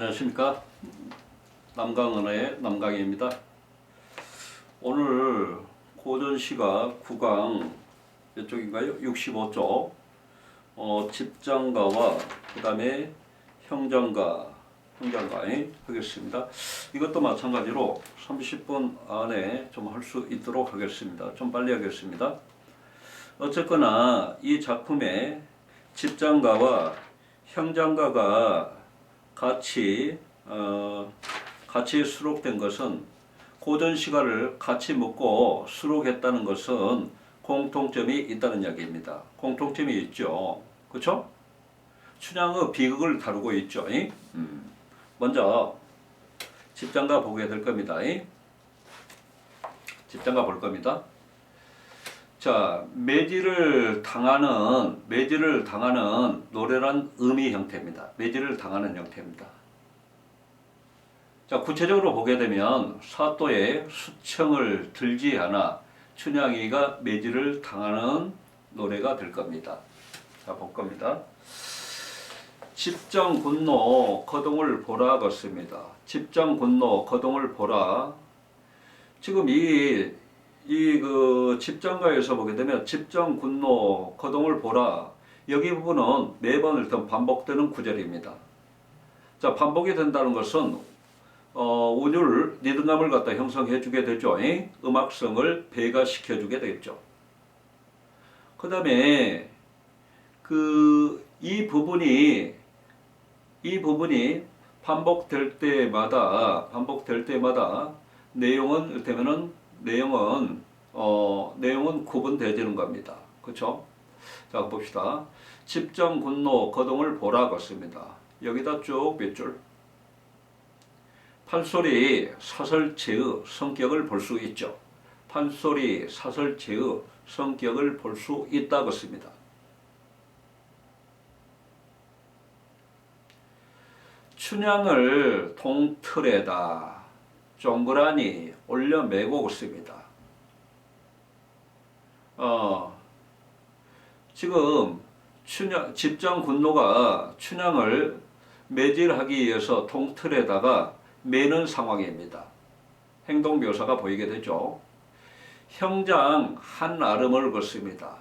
안녕하십니까? 남강은혜의 남강희입니다. 오늘 고전시가 9강 이쪽인가요? 65쪽. 어, 집장가와 그 다음에 형장가 형장가 하겠습니다. 이것도 마찬가지로 30분 안에 좀 할 수 있도록 하겠습니다. 좀 빨리 하겠습니다. 어쨌거나 이 작품에 집장가와 형장가가 같이 어, 같이 수록된 것은 고전 시가를 같이 묶고 수록했다는 것은 공통점이 있다는 이야기입니다. 공통점이 있죠. 그렇죠? 춘향의 비극을 다루고 있죠. 이? 음. 먼저 집장가 보게 될 겁니다. 이? 집장가 볼 겁니다. 자, 매질을 당하는 매질을 당하는 노래란 의미 형태입니다. 매질을 당하는 형태입니다. 자, 구체적으로 보게 되면 사또의 수청을 들지 않아 춘향이가 매질을 당하는 노래가 될 겁니다. 자, 볼 겁니다. 집장 군노 거동을 보라 같습니다. 집장 군노 거동을 보라. 지금 이 이 그 집장가에서 보게 되면 집장 군노 거동을 보라 여기 부분은 매번 일단 반복되는 구절입니다. 자 반복이 된다는 것은 어, 운율 리듬감을 갖다 형성해 주게 되죠. 이? 음악성을 배가시켜 주게 되겠죠. 그 다음에 그 이 부분이 이 부분이 반복될 때마다 반복될 때마다 내용은 이를테면은 내용은 어 내용은 구분되지는 겁니다. 그렇죠? 자 봅시다. 집정 군노 거동을 보라 같습니다. 여기다 쭉 몇 줄. 판소리 사설체의 성격을 볼 수 있죠. 판소리 사설체의 성격을 볼 수 있다 같습니다. 춘향을 동틀에다 쫑그라니 올려 매고 있습니다. 어, 지금 춘향, 집장 군노가 춘향을 매질하기 위해서 동틀에다가 매는 상황입니다. 행동 묘사가 보이게 되죠. 형장 한 아름을 걷습니다.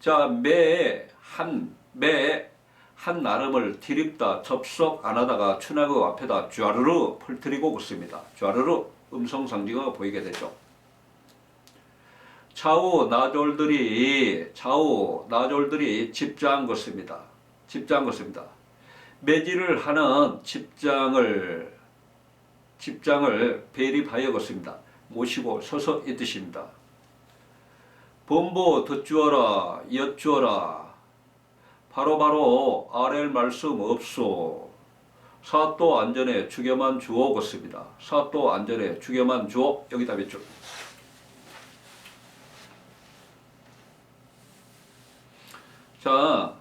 자, 매, 한, 매, 한 나름을 디립다 접속 안 하다가 춘하고 앞에다 쥐아르르 풀트리고 걷습니다. 쥐아르르 음성 상징어가 보이게 되죠. 좌우 나졸들이 좌우 나졸들이 집장 걷습니다. 집장 걷습니다. 매질을 하는 집장을 집장을 배립하여 걷습니다. 모시고 서서 이 뜻입니다. 범보 듣주어라 엿주어라 바로바로 아랠 말씀 없소. 사또 안전에 죽여만 주어 걷습니다. 사또 안전에 죽여만 주어 여기다 몇 줄. 자,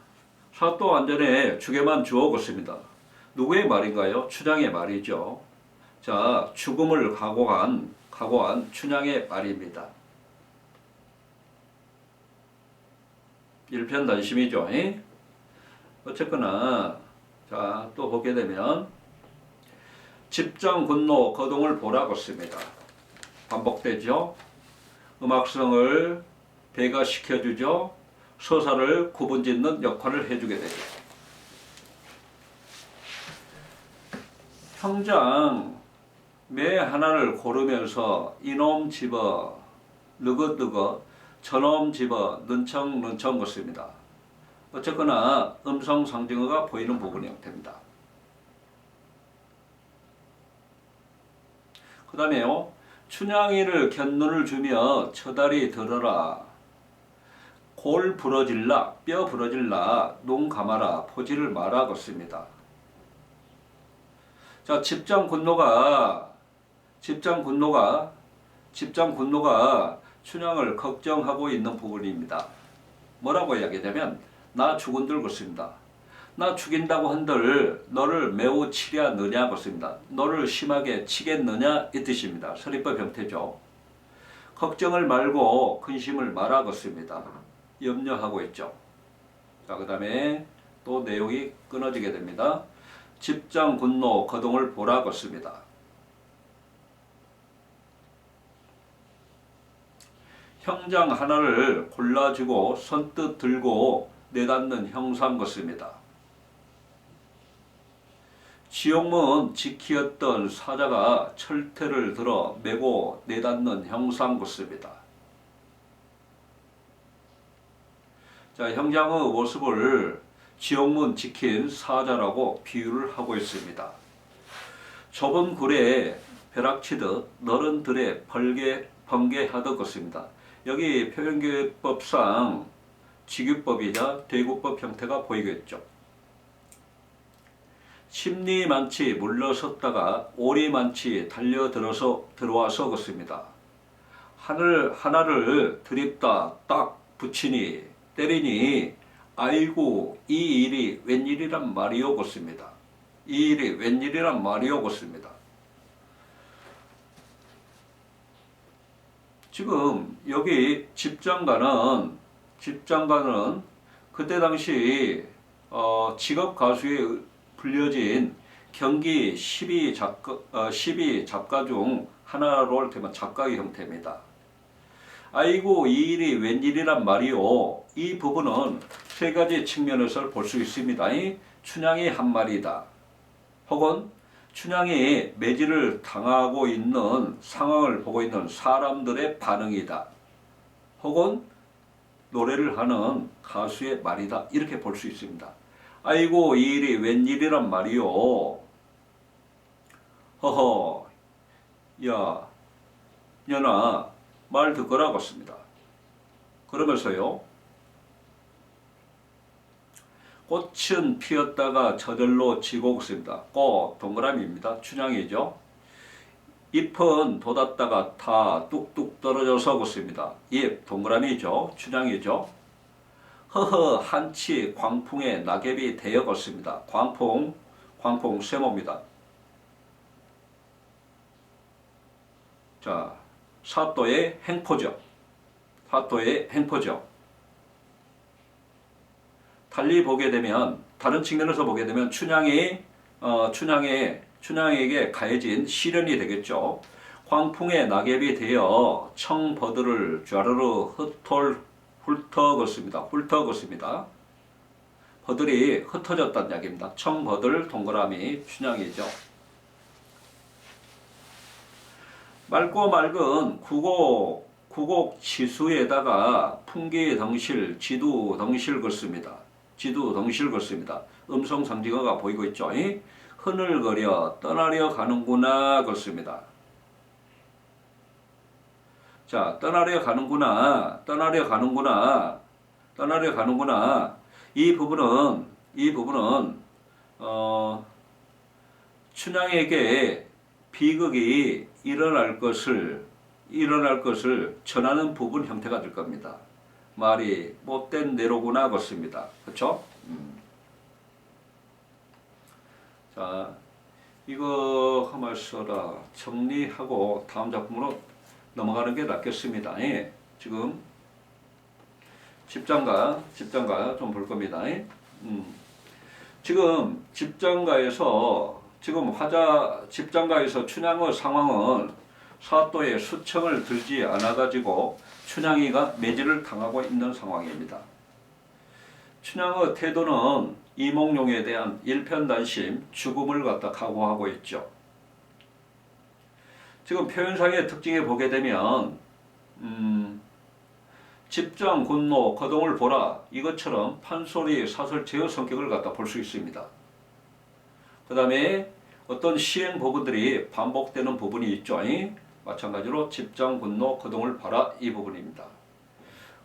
사또 안전에 죽여만 주어 걷습니다. 누구의 말인가요? 춘향의 말이죠. 자, 죽음을 각오한 각오한 춘향의 말입니다. 일편단심이죠. 에? 어쨌거나 자 또 보게 되면 집장 군노 거동을 보라 걷습니다. 반복되죠. 음악성을 배가시켜 주죠. 서사를 구분짓는 역할을 해주게 되죠. 형장 매 하나를 고르면서 이놈 집어 느긋느긋 저놈 집어 는청 는청 걷습니다. 어쨌거나 음성 상징어가 보이는 부분의 형태입니다. 그 다음에요. 춘향이를 견눈을 주며 처다리 들어라. 골 부러질라, 뼈 부러질라, 농 감아라, 포지를 마라 걷습니다. 자, 집장 군노가, 집장 군노가, 집장 군노가 춘향을 걱정하고 있는 부분입니다. 뭐라고 이야기하냐면, 나 죽은들 것입니다. 나 죽인다고 한들 너를 매우 치랴 느냐 것입니다. 너를 심하게 치겠느냐 이 뜻입니다. 서리법 형태죠. 걱정을 말고 근심을 말아 것입니다. 염려하고 있죠. 자, 그 다음에 또 내용이 끊어지게 됩니다. 집장 군노 거동을 보라 것입니다. 형장 하나를 골라주고 선뜻 들고 내닫는 형상 것입니다. 지옥문 지키었던 사자가 철퇴를 들어 메고 내닫는 형상 것입니다. 자, 형장의 모습을 지옥문 지킨 사자라고 비유를 하고 있습니다. 좁은 굴에 벼락치듯 너른 들에 벌게 번개하듯 것입니다. 여기 표현교법상 직유법이자 대구법 형태가 보이겠죠. 심리만치 물러섰다가 오리만치 달려들어서 들어와서 걷습니다. 하늘 하나를 드립다 딱 붙이니 때리니 아이고 이 일이 웬일이란 말이오 걷습니다. 이 일이 웬일이란 말이오 걷습니다. 지금 여기 집장가는 집장가는 그때 당시 어, 직업 가수에 불려진 경기 12 작가, 어, 12 작가 중 하나로 할 테면 작가의 형태입니다. 아이고 이 일이 웬일이란 말이오. 이 부분은 세 가지 측면에서 볼 수 있습니다. 이 춘향이 한 말이다. 혹은 춘향이 매질을 당하고 있는 상황을 보고 있는 사람들의 반응이다. 혹은 노래를 하는 가수의 말이다. 이렇게 볼 수 있습니다. 아이고 이 일이 웬일이란 말이오. 허허 야 년아 말 듣거라고 했습니다. 그러면서요. 꽃은 피었다가 저절로 지고 있습니다. 꽃 동그라미입니다. 춘향이죠. 잎은 돋았다가 다 뚝뚝 떨어져서 걷습니다. 잎 동그라미죠. 춘향이죠. 허허 한치 광풍에 낙엽이 되어 걷습니다. 광풍 광풍 세모입니다. 자 사또의 행포죠. 사또의 행포죠. 달리 보게 되면 다른 측면에서 보게 되면 춘향이 어, 춘향의 춘향에게 가해진 시련이 되겠죠. 광풍의 낙엽이 되어 청버들을 좌르르 흩돌 훑어걷습니다. 훑어걷습니다. 버들이 흩어졌다는 이야기입니다. 청버들 동그라미 춘향이죠. 맑고 맑은 구곡 구곡 지수에다가 풍기 덩실 지두 덩실 걷습니다. 지두 덩실 걷습니다. 음성 상징어가 보이고 있죠. 이? 흐늘거려 떠나려 가는구나 걷습니다. 자, 떠나려 가는구나, 떠나려 가는구나, 떠나려 가는구나. 이 부분은 이 부분은 어, 춘향에게 비극이 일어날 것을 일어날 것을 전하는 부분 형태가 될 겁니다. 말이 못된 대로구나 같습니다. 그렇죠? 음. 자, 이거 써라 정리하고 다음 작품으로 넘어가는 게 낫겠습니다. 예. 지금 집장가 집장가 좀 볼 겁니다. 예. 음. 지금 집장가에서 지금 화자 집장가에서 춘향의 상황은 사또의 수청을 들지 않아 가지고 춘향이가 매질을 당하고 있는 상황입니다. 춘향의 태도는 이몽룡에 대한 일편단심, 죽음을 갖다 각오하고 있죠. 지금 표현상의 특징에 보게 되면 음, 집정, 군노, 거동을 보라 이것처럼 판소리, 사설체의 성격을 갖다 볼 수 있습니다. 그 다음에 어떤 시행 부분들이 반복되는 부분이 있죠. 마찬가지로 집정, 군노, 거동을 봐라 이 부분입니다.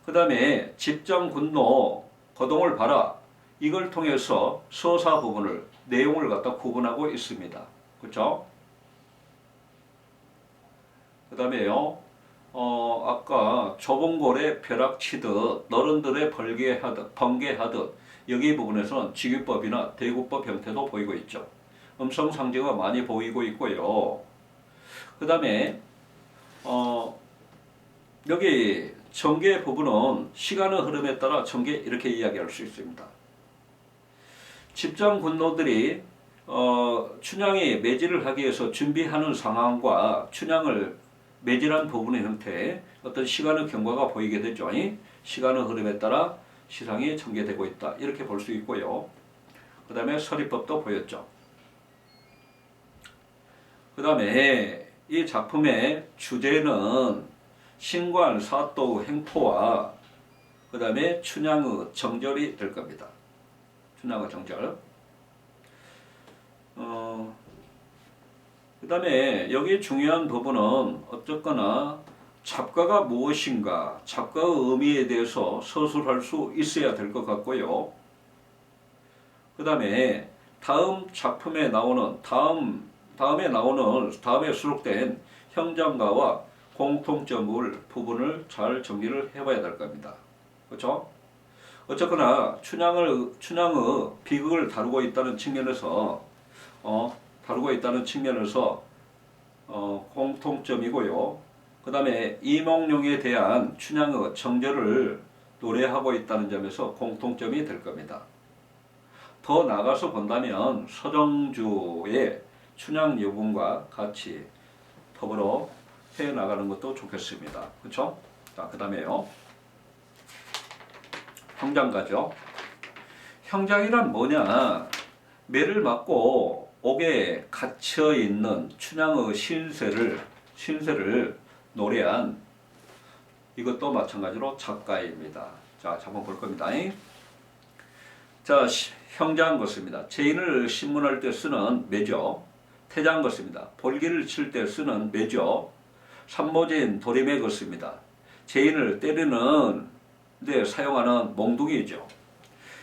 그 다음에 집정, 군노, 거동을 봐라 이걸 통해서 서사 부분을 내용을 갖다 구분하고 있습니다. 그렇죠? 그 다음에요. 어, 아까 좁은 골에 벼락 치듯 너른들의 벌게하듯 번개하듯 여기 부분에서는 직유법이나 대구법 형태도 보이고 있죠. 음성 상징가 많이 보이고 있고요. 그 다음에 어, 여기 전개 부분은 시간의 흐름에 따라 전개 이렇게 이야기할 수 있습니다. 집장 군노들이 어, 춘향이 매질을 하기 위해서 준비하는 상황과 춘향을 매질한 부분의 형태 어떤 시간의 경과가 보이게 되죠. 이 시간의 흐름에 따라 시상이 전개되고 있다. 이렇게 볼 수 있고요. 그 다음에 서리법도 보였죠. 그 다음에 이 작품의 주제는 신관 사또 행포와 그 다음에 춘향의 정절이 될 겁니다. 춘향의 정절. 어, 그 다음에 여기 중요한 부분은 어쨌거나 작가가 무엇인가, 작가의 의미에 대해서 서술할 수 있어야 될 것 같고요. 그 다음에 다음 작품에 나오는 다음 다음에 나오는 다음에 수록된 형장가와 공통점을 부분을 잘 정리를 해봐야 될 겁니다. 그렇죠? 어쨌거나 춘향을 춘향의 비극을 다루고 있다는 측면에서 어, 다루고 있다는 측면에서 어, 공통점이고요. 그 다음에 이몽룡에 대한 춘향의 정절을 노래하고 있다는 점에서 공통점이 될 겁니다. 더 나가서 본다면 서정주의 춘향 여분과 같이 더불어 해 나가는 것도 좋겠습니다. 그렇죠? 자, 그다음에요. 형장 가죠. 형장이란 뭐냐? 매를 맞고 옥에 갇혀 있는 춘향의 신세를 신세를 노래한 이것도 마찬가지로 작가입니다. 자, 한번 볼 겁니다. 자, 시- 형장 것입니다. 제인을 신문할 때 쓰는 매죠. 태장 것입니다. 볼기를 칠 때 쓰는 매죠. 삼모진 도림의 것입니다. 제인을 때리는 데 사용하는 몽둥이죠.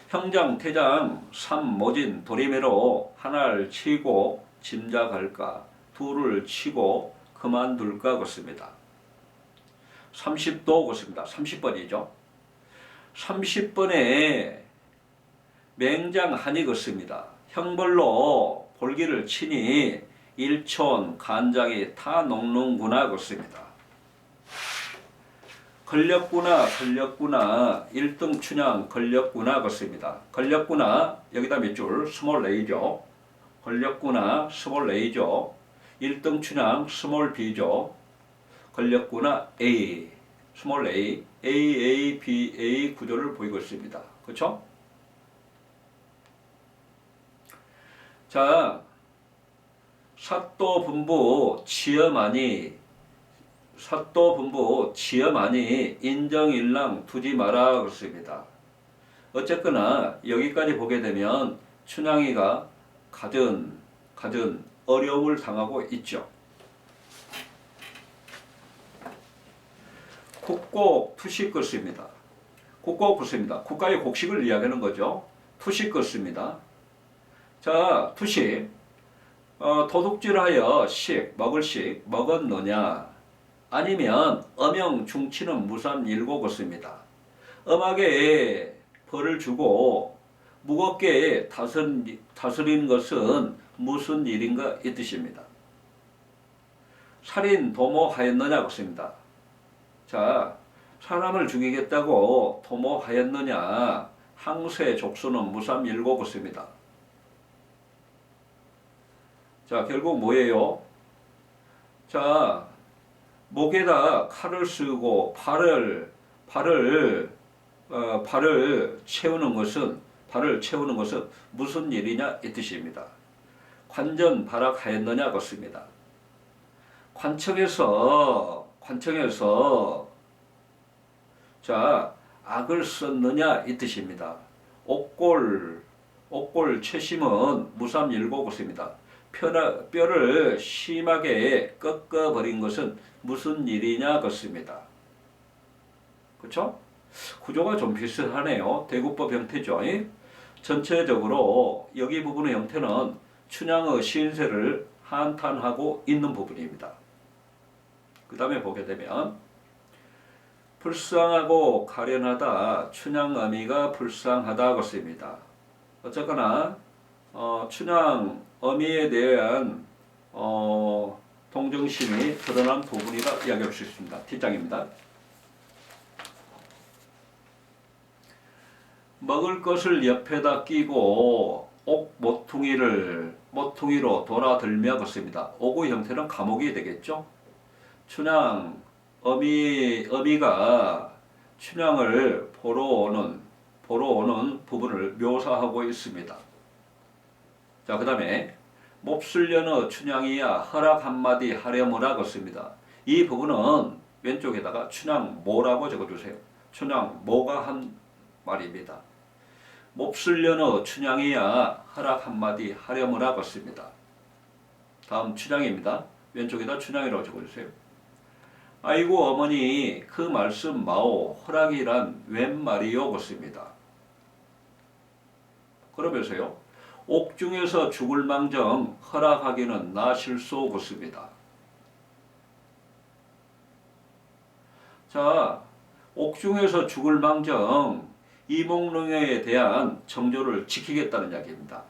형장, 태장, 삼모진, 도리매로 하나를 치고 짐작할까, 둘을 치고 그만둘까 것입니다. 30도 것입니다. 30번이죠. 30번에 맹장한이 것입니다. 형벌로 볼기를 치니 일촌 간장이 타 녹는구나 것입니다. 걸렸구나 걸렸구나 1등 춘향 걸렸구나 것입니다. 걸렸구나 여기다 몇 줄 스몰 A죠. 걸렸구나 스몰 A죠. 1등 춘향 스몰 B죠. 걸렸구나 A 스몰 A A A B A 구조를 보이고 있습니다. 그렇죠? 자 사또 분부 지엄하니 사또 분부 지엄하니 인정일랑 두지 마라 그렇습니다. 어쨌거나 여기까지 보게 되면 춘향이가 가진 가진 어려움을 당하고 있죠. 국곡 투식 것입니다. 국곡 것입니다. 국가의 곡식을 이야기하는 거죠. 투식 것입니다. 자, 투식. 어, 도둑질하여 식, 먹을 식, 먹었느냐? 아니면 엄영 중치는 무삼 일고 것입니다. 엄하게 벌을 주고 무겁게 다스린, 다스린 것은 무슨 일인가 이 뜻입니다. 살인 도모하였느냐 것입니다. 자, 사람을 죽이겠다고 도모하였느냐? 항세 족수는 무삼 일고 것입니다. 자, 결국 뭐예요? 자, 목에다 칼을 쓰고 발을 발을 어, 발을 채우는 것은 발을 채우는 것은 무슨 일이냐 이 뜻입니다. 관전 발악하였느냐 것입니다. 관청에서 관청에서 자 악을 썼느냐 이 뜻입니다. 옥골 옥골 채심은 무삼 일고 것입니다. 뼈라, 뼈를 심하게 꺾어버린 것은 무슨 일이냐 것입니다. 그렇죠? 구조가 좀 비슷하네요. 대구법 형태죠. 이? 전체적으로 여기 부분의 형태는 춘향의 신세를 한탄하고 있는 부분입니다. 그 다음에 보게 되면 불쌍하고 가련하다 춘향 어미가 불쌍하다 것입니다. 어쨌거나 어, 춘향 어미에 대한 어, 동정심이 드러난 부분이라 이야기할 수 있습니다. 뒷장입니다. 먹을 것을 옆에다 끼고 옥 모퉁이를 모퉁이로 돌아들며 걷습니다. 오구 형태는 감옥이 되겠죠. 춘향 어미 어미가 춘향을 보러 오는 보러 오는 부분을 묘사하고 있습니다. 자, 그 다음에 몹쓸려너 춘향이야 허락 한마디 하려무라 걷습니다. 이 부분은 왼쪽에다가 춘향 뭐라고 적어주세요. 춘향 뭐가 한 말입니다. 몹쓸려너 춘향이야 허락 한마디 하려무라 걷습니다. 다음 춘향입니다. 왼쪽에다 춘향이라고 적어주세요. 아이고 어머니 그 말씀 마오 허락이란 웬 말이요 걷습니다. 그러면서요. 옥중에서 죽을 망정 허락하기는 나 실수 걷습니다. 자, 옥중에서 죽을 망정 이몽룡에 대한 정조를 지키겠다는 이야기입니다.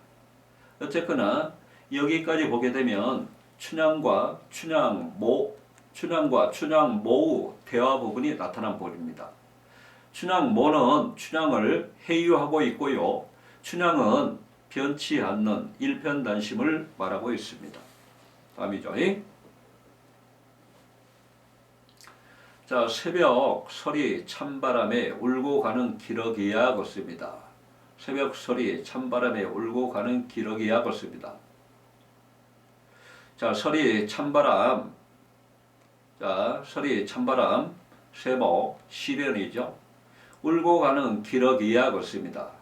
어쨌거나 여기까지 보게 되면 춘향과 춘향모 춘향과 춘향모의 대화 부분이 나타난 부분입니다. 춘향모는 춘향을 해유하고 있고요. 춘향은 변치 않는 일편단심을 말하고 있습니다. 다음이죠. 자, 새벽 설이 찬바람에 울고 가는 기러기야 걷습니다. 새벽 설이 찬바람에 울고 가는 기러기야 걷습니다. 자, 설이 찬바람. 자, 설이 찬바람, 세목, 시련이죠. 울고 가는 기러기야 걷습니다.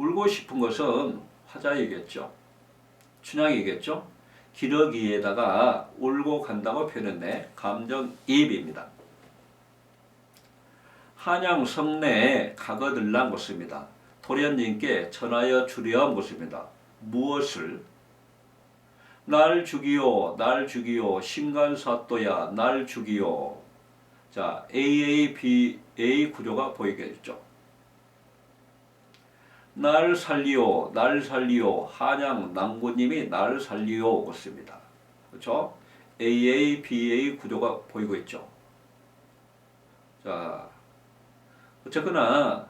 울고 싶은 것은 화자이겠죠. 춘향이겠죠. 기러기에다가 울고 간다고 표현했네. 감정이입입니다. 한양 성내에 가거들란 것입니다. 도련님께 전하여 주려 것입니다. 무엇을? 날 죽이요, 날 죽이요, 신간사또야, 날 죽이요. 자, AABA 구조가 보이겠죠. 날 살리오, 날 살리오, 한양 남구님이 날 살리오 그렇습니다. 그렇죠? AABA 구조가 보이고 있죠. 자, 어쨌거나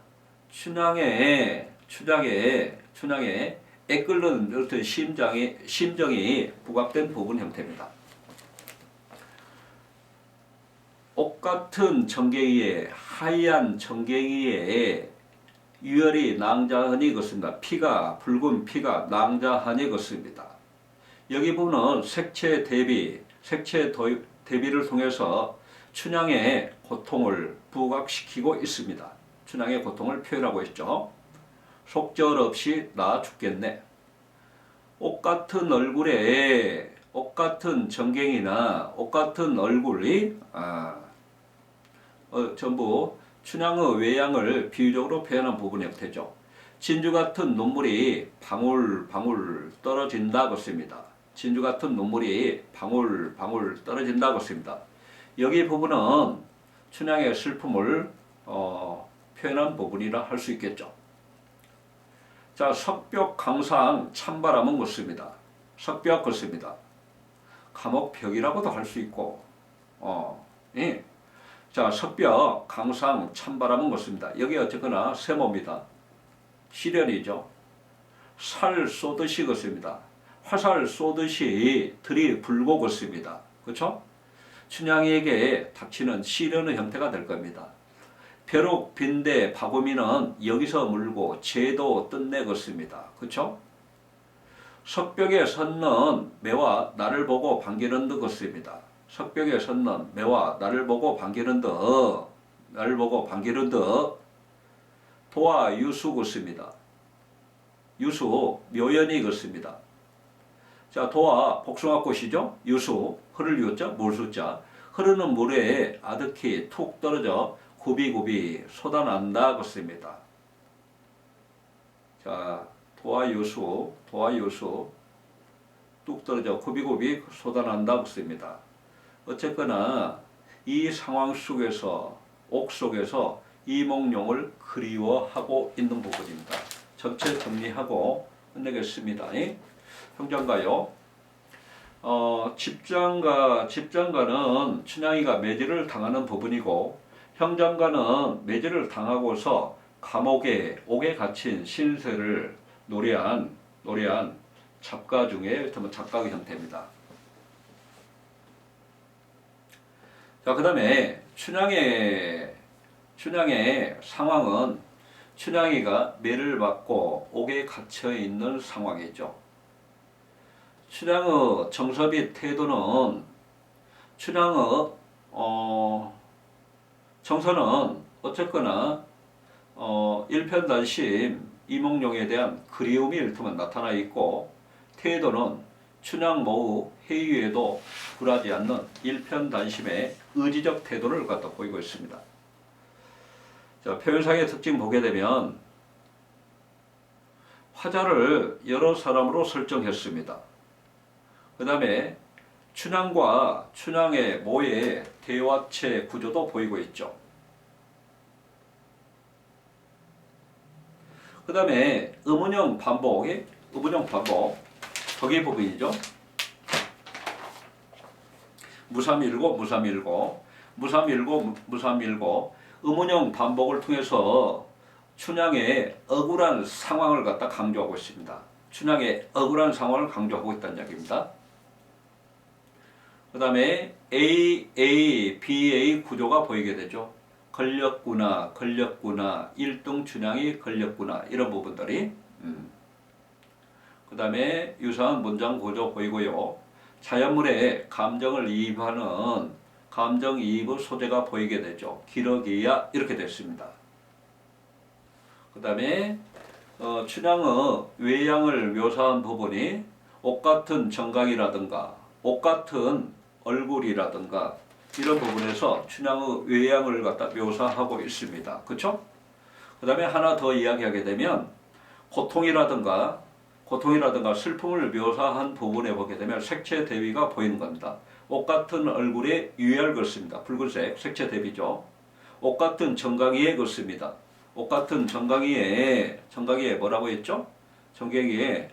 춘향의 춘향의 춘향의 애끓는 어떤 심장이 심정이 부각된 부분 형태입니다. 옥 같은 정갱이에 하얀 정갱이에 유혈이 낭자한이 걷습니다. 피가 붉은 피가 낭자한이 걷습니다. 여기 보면 색채 대비, 색채 대비를 통해서 춘향의 고통을 부각시키고 있습니다. 춘향의 고통을 표현하고 있죠. 속절 없이 나 죽겠네. 옷 같은 얼굴에 옷 같은 정갱이나 옷 같은 얼굴이 아, 어, 전부 춘향의 외양을 비유적으로 표현한 부분이 형태죠. 진주 같은 눈물이 방울 방울 떨어진다고 씁니다. 진주 같은 눈물이 방울 방울 떨어진다고 씁니다. 여기 부분은 춘향의 슬픔을 어, 표현한 부분이라 할 수 있겠죠. 자, 석벽 강상 찬바람은 걷습니다. 석벽 걷습니다. 감옥 벽이라고도 할 수 있고, 어, 예. 자, 석벽 강상 찬바람은 걷습니다. 여기 어쨌거나 세모입니다. 시련이죠. 살 쏘듯이 걷습니다. 화살 쏘듯이 들이 불고 걷습니다. 그렇죠? 춘향에게 닥치는 시련의 형태가 될 겁니다. 벼룩 빈대 바구미는 여기서 물고 제도 뜬내걷습니다. 그렇죠? 석벽에 섰는 매와 나를 보고 반기는 듯 걷습니다. 석벽에 섰는 매와 나를 보고 반기는 듯 나를 보고 반기는 듯 도와 유수 걷습니다. 유수 묘연이 걷습니다. 자 도와 복숭아꽃이죠. 유수 흐를 유자 물수자 흐르는 물에 아득히 툭 떨어져 굽이굽이 쏟아난다 그렇습니다. 자, 도와 요수, 도와 요수 뚝 떨어져 굽이굽이 쏟아난다 그렇습니다. 어쨌거나 이 상황 속에서 옥 속에서 이몽룡을 그리워하고 있는 부분입니다. 전체 정리하고 끝내겠습니다. 형장가요. 어, 집장가 집장가는 춘향이가 매질을 당하는 부분이고 형장가는 매질을 당하고서 감옥에 옥에 갇힌 신세를 노래한 노래한 잡가 중에 어떤 잡가의 형태입니다. 자, 그 다음에 춘향의 춘향의 상황은 춘향이가 매를 받고 옥에 갇혀 있는 상황이죠. 춘향의 정섭이 태도는 춘향의 어, 정서는 어쨌거나 어, 일편단심 이몽룡에 대한 그리움이 일틈은 나타나 있고 태도는 춘향 모의 회유에도 굴하지 않는 일편단심의 의지적 태도를 갖다 보이고 있습니다. 자, 표현상의 특징 보게 되면 화자를 여러 사람으로 설정했습니다. 그 다음에 춘향과 춘향의 모의 대화체 구조도 보이고 있죠. 그 다음에 의문형 반복, 의문형 반복, 거기 부분이죠. 무삼일고, 무삼일고, 무삼일고, 무삼일고, 의문형 반복을 통해서 춘향의 억울한 상황을 갖다 강조하고 있습니다. 춘향의 억울한 상황을 강조하고 있다는 이야기입니다. 그 다음에 A, A, BA 구조가 보이게 되죠. 걸렸구나, 걸렸구나, 1등 춘향이 걸렸구나, 이런 부분들이. 음. 그 다음에 유사한 문장 구조 보이고요. 자연물에 감정을 이입하는 감정 이입의 소재가 보이게 되죠. 기러기야 이렇게 됐습니다. 그 다음에 어, 춘향의 외양을 묘사한 부분이 옷 같은 정강이라든가 옷 같은 얼굴이라든가 이런 부분에서 춘향의 외양을 갖다 묘사하고 있습니다. 그렇죠? 그 다음에 하나 더 이야기하게 되면 고통이라든가 고통이라든가 슬픔을 묘사한 부분에 보게 되면 색채 대비가 보이는 겁니다. 옷 같은 얼굴에 유의할 것입니다. 붉은색 색채 대비죠. 옷 같은 정강이에 그렇습니다. 옷 같은 정강이에 정강이에 뭐라고 했죠? 정강이에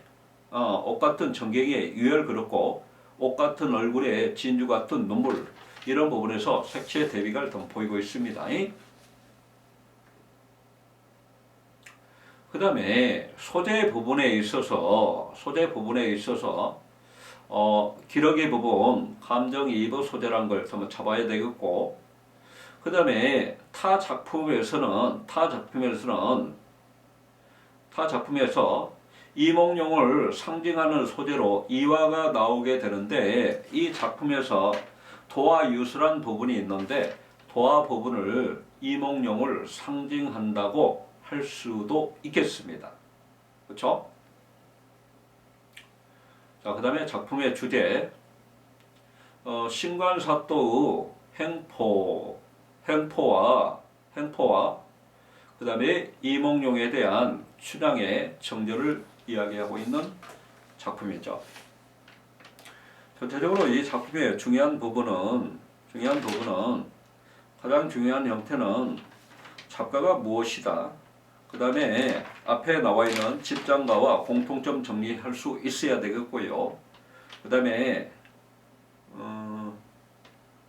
어, 옷 같은 정강이에 유열 그렇고 옷 같은 얼굴에 진주 같은 눈물 이런 부분에서 색채 대비가 좀 보이고 있습니다. 그 다음에 소재 부분에 있어서 소재 부분에 있어서 어, 기러기 부분 감정이입의 소재란 걸 한번 잡아야 되겠고 그 다음에 타 작품에서는 타 작품에서는 타 작품에서 이몽룡을 상징하는 소재로 이화가 나오게 되는데 이 작품에서 도화 유술한 부분이 있는데 도화 부분을 이몽룡을 상징한다고 할 수도 있겠습니다. 그렇죠? 자, 그 다음에 작품의 주제 어, 신관사또의 행포 행포와 행포와 그 다음에 이몽룡에 대한 춘향의 정절을 이야기하고 있는 작품이죠. 전체적으로 이 작품의 중요한 부분은 중요한 부분은 가장 중요한 형태는 작가가 무엇이다. 그 다음에 앞에 나와 있는 집장가와 공통점 정리할 수 있어야 되겠고요. 그 다음에 어,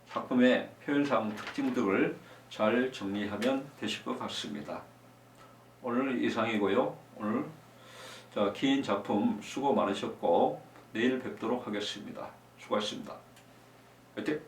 작품의 표현상 특징들을 잘 정리하면 되실 것 같습니다. 오늘 이상이고요. 오늘 자, 긴 작품 수고 많으셨고 내일 뵙도록 하겠습니다. 수고하셨습니다. 화이팅!